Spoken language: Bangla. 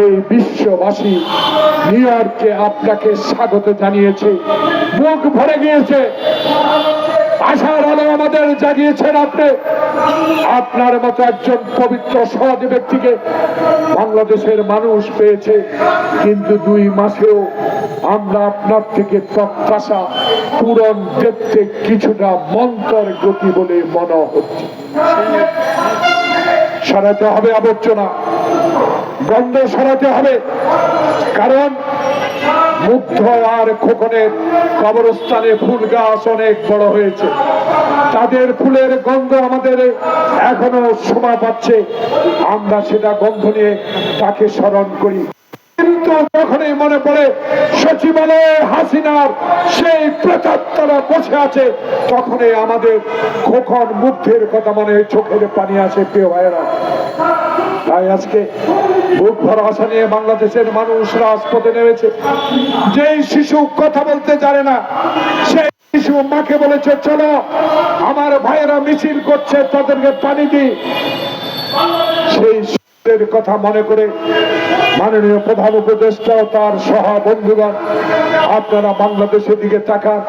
যে বিশ্ববাসী নিউ ইয়র্কে আপনাকে স্বাগত জানিয়েছে। বুক ভরে গিয়েছে। আশার আলো আমাদের জাগিয়েছেন আপনি। আপনার মতো একজন পবিত্র সৎ ব্যক্তিকে বাংলাদেশের মানুষ পেয়েছে। কিন্তু দুই মাসেও আমরা আপনার থেকে প্রত্যাশা পূরণ দেখতে কিছুটা মন্তর গতি বলে মনে হচ্ছে। সরাতে হবে আবর্জনা। গন্ধ সরাতে হবে। কারণ মুগ্ধ আর খোকনের কবরস্থানে ফুল গাছ অনেক বড় হয়েছে। তাদের ফুলের গন্ধ আমাদের এখনও শোভা পাচ্ছে। আমরা সেটা গন্ধ নিয়ে তাকে স্মরণ করি। কিন্তু যখনই মনে পড়ে সচিবালয়ে হাসিনার সেই প্রেতাত্মারা বসে আছে, তখনই আমাদের খোকন মুগ্ধের কথা মনে চোখের পানি আসে, প্রিয় ভাইয়েরা। তাই আজকে বুক ভরা নিয়ে বাংলাদেশের মানুষ রাজপথে নেমেছে। যেই শিশু কথা বলতে জানে না, সেই শিশু মাকে বলেছে, চলো, আমার ভাইয়েরা মিছিল করছে, তাদেরকে পানি সেই শিশুদের কথা মনে করে মাননীয় প্রধান উপদেষ্টা তার সহ বন্ধুগণ আপনারা বাংলাদেশের দিকে তাকান।